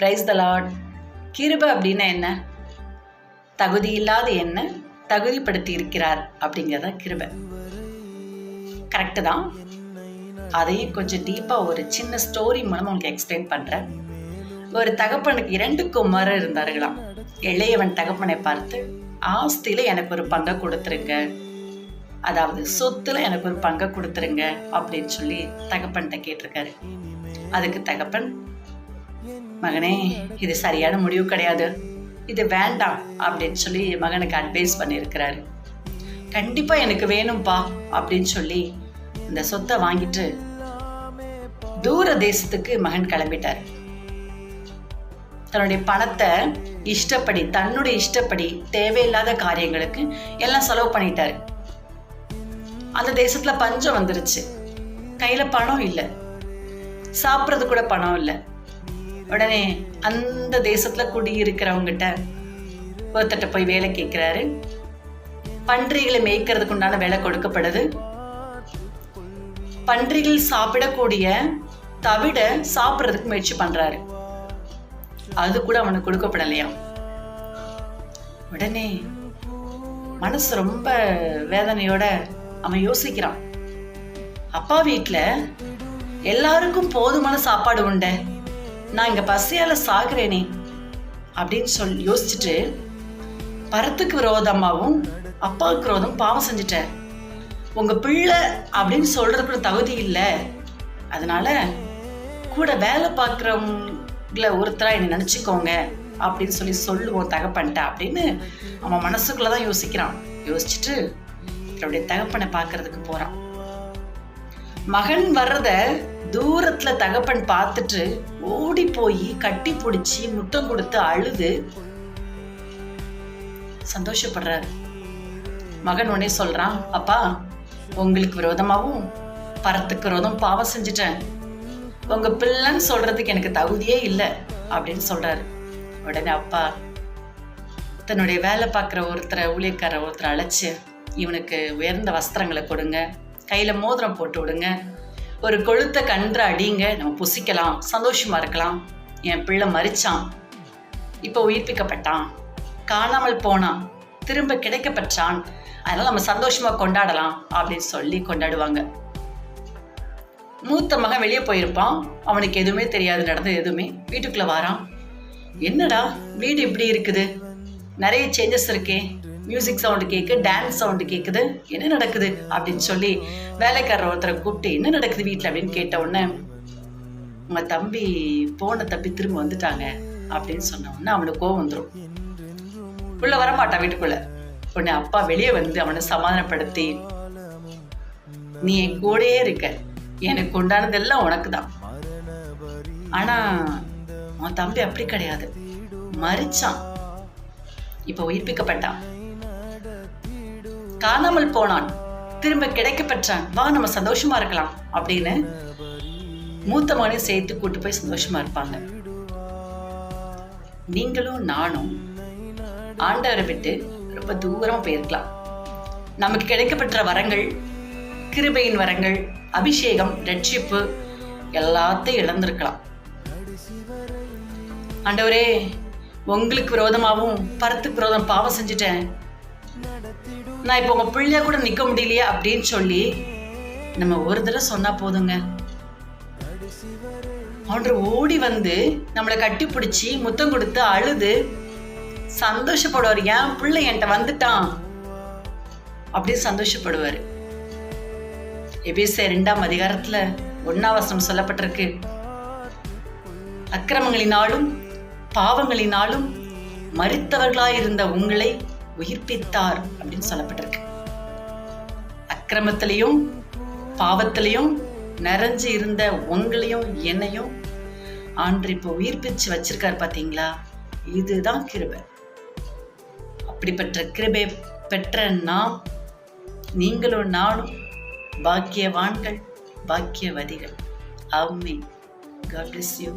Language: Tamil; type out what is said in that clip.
ப்ரைஸ் த லார்ட் கிருபை அப்படின்னா என்ன? தகுதி இல்லாத என்ன தகுதிப்படுத்தி இருக்கிறார் அப்படிங்கிறத கிருபை. கரெக்டு தான். அதையும் கொஞ்சம் டீப்பாக ஒரு சின்ன ஸ்டோரி மூலம் உங்களுக்கு எக்ஸ்பிளைன் பண்ணுறேன் ஒரு தகப்பனுக்கு இரண்டு குமாரர் இருந்தார்களாம். இளையவன் தகப்பனை பார்த்து ஆஸ்தியில் எனக்கு ஒரு பங்கை கொடுத்துருங்க. அதாவது சொத்துல எனக்கு ஒரு பங்கை கொடுத்துருங்க. அப்படின்னு சொல்லி தகப்பன்கிட்ட கேட்டிருக்காரு. அதுக்கு தகப்பன் மகனே இது சரியான முடிவு கிடையாது. இது வேண்டாம் அப்படின்னு சொல்லி மகனுக்கு அட்வைஸ் பண்ணியிருக்கிறாரு. கண்டிப்பா எனக்கு வேணும்பா அப்படின்னு சொல்லி இந்த சொத்தை வாங்கிட்டு தூர தேசத்துக்கு மகன் கிளம்பிட்டார். தன்னுடைய பணத்தை இஷ்டப்படி தன்னுடைய இஷ்டப்படி தேவையில்லாத காரியங்களுக்கு எல்லாம் செலவு பண்ணிட்டாரு. அந்த தேசத்துல பஞ்சம் வந்துருச்சு. கையில பணம் இல்லை. சாப்பிட்றது கூட பணம் இல்லை. உடனே அந்த தேசத்துல குடியிருக்கிறவங்கிட்ட ஒருத்தட்ட போய் வேலை கேட்கிறாரு பன்றிகளை மேய்க்கிறதுக்கு உண்டான வேலை கொடுக்கப்படுது. பன்றிகள் சாப்பிடக்கூடிய தவிட சாப்பிட்றதுக்கு முயற்சி பண்றாரு. அது கூட அவனுக்கு கொடுக்கப்படலையாம் உடனே மனசு ரொம்ப வேதனையோட அவன் யோசிக்கிறான். அப்பா வீட்டில் எல்லாருக்கும் போதுமான சாப்பாடு உண்டு. நான் இங்க பசியால சாகுறேனே அப்படின்னு சொல்லி யோசிச்சுட்டு பரத்துக்கு விரோதமாகவும் அப்பாவுக்கு விரோதம் பாவம் செஞ்சுட்டேன் உங்க பிள்ளை அப்படின்னு சொல்றதுக்கு தகுதி இல்லை. அதனால கூட வேலை பார்க்குறவங்கள ஒருத்தரா என்னை நினச்சிக்கோங்க அப்படின்னு சொல்லி சொல்லுவோம் தகப்பன்ட்ட அப்படின்னு அவன் மனசுக்குள்ளே தான் யோசிக்கிறான். யோசிச்சுட்டு தன்னுடைய தகப்பனை பார்க்கறதுக்கு போறான். மகன் வர்றத தூரத்துல தகப்பன் பார்த்துட்டு ஓடி போய் கட்டி பிடிச்சி முத்தம் கொடுத்து அழுது. சந்தோஷப்படுறாரு. மகன் உடனே சொல்றான் அப்பா உங்களுக்கு விரோதமாகவும் பரத்துக்கு விரோதம் பாவம் செஞ்சுட்டேன். உங்க பிள்ளைன்னு சொல்றதுக்கு எனக்கு தகுதியே இல்லை அப்படின்னு சொல்றாரு. உடனே அப்பா தன்னுடைய வேலை பார்க்குற ஒருத்தரை ஊழியக்கார ஒருத்தரை அழைச்சி இவனுக்கு உயர்ந்த வஸ்திரங்களை கொடுங்க. கையில மோதிரம் போட்டு விடுங்க. ஒரு கொழுத்த கன்று அடிங்க. நம்ம புசிக்கலாம். சந்தோஷமா இருக்கலாம். என் பிள்ளை மறிச்சான் இப்போ உயிர்ப்பிக்கப்பட்டான் காணாமல் போனான். திரும்ப கிடைக்கப்பட்டான் அதனால நம்ம சந்தோஷமா கொண்டாடலாம் அப்படின்னு சொல்லி கொண்டாடுவாங்க. மூத்த மகன் வெளியே போயிருப்பான். அவனுக்கு எதுவுமே தெரியாது. நடந்தது எதுவுமே. வீட்டுக்குள்ள வாரான். என்னடா? வீடு இப்படி இருக்குது. நிறைய சேஞ்சஸ் இருக்கே. மியூசிக் சவுண்டு கேட்கு டான்ஸ் சவுண்டு கேட்குது என்ன நடக்குது? அப்படின்னு சொல்லி வேலைக்காரர் ஒருத்தரை கூப்பிட்டு என்ன நடக்குது வீட்டில் அப்படின்னு கேட்ட உடனே உங்கள் தம்பி போன தம்பி திரும்ப வந்துட்டாங்க. அப்படின்னு சொன்ன உடனே அவனுக்கு கோவம் வந்துடும் உள்ள வரமாட்டான் வீட்டுக்குள்ள. உடனே அப்பா வெளியே வந்து அவனை சமாதானப்படுத்தி நீ என் கூடயே இருக்க. எனக்கு உண்டானதெல்லாம் உனக்கு தான் ஆனா உன் தம்பி அப்படி கிடையாது. மறிச்சான். இப்ப உயிர்ப்பிக்கப்பட்டான். காணாமல் போனான். திரும்ப கிடைக்க பெற்றான் வா நம்ம சந்தோஷமா இருக்கலாம் அப்படின்னு மூத்த மகனையும் சேர்த்து கூட்டு போய் சந்தோஷமா இருப்பாங்க. நீங்களும் நானும் ஆண்டவரை விட்டு ரொம்ப தூரமா போயிருக்கலாம். நமக்கு கிடைக்கப்பெற்ற வரங்கள் கிருபையின் வரங்கள் அபிஷேகம் ரட்சிப்பு எல்லாத்தையும் இழந்திருக்கலாம். ஆண்டவரே உங்களுக்கு விரோதமாகவும் பரத்துக்கு விரோதம் பாவம் செஞ்சுட்டேன். நான் இப்போ உங்க பிள்ளையா கூட நிக்க முடியலையா அப்படின்னு சொல்லி நம்ம ஒரு தடவை சொன்னா போதுங்க. அவன்று ஓடி வந்து நம்மளை கட்டி பிடிச்சி முத்தம் கொடுத்து அழுது சந்தோஷப்படுவார். என் பிள்ளை என்கிட்ட வந்துட்டான். அப்படின்னு சந்தோஷப்படுவார். எபேசிய ரெண்டாம் அதிகாரத்துல ஒன்னாவசனம் சொல்லப்பட்டிருக்கு. அக்கிரமங்களினாலும் பாவங்களினாலும் மறித்தவர்களாயிருந்த உங்களை உயிர்ப்பித்தார் அப்படின்னு சொல்லப்பட்டிருக்கு. அக்கிரமத்திலையும் பாவத்திலையும் நிறைஞ்சு இருந்த உங்களையும் என்னையும் ஆண்டு இப்போ உயிர்ப்பிச்சு வச்சிருக்காரு பார்த்தீங்களா? இதுதான் கிருபை. அப்படிப்பட்ட கிருபை பெற்ற நாம் நீங்களும் நானும் பாக்கியவான்கள் பாக்கியவதிகள். அம்மே காட் யூ.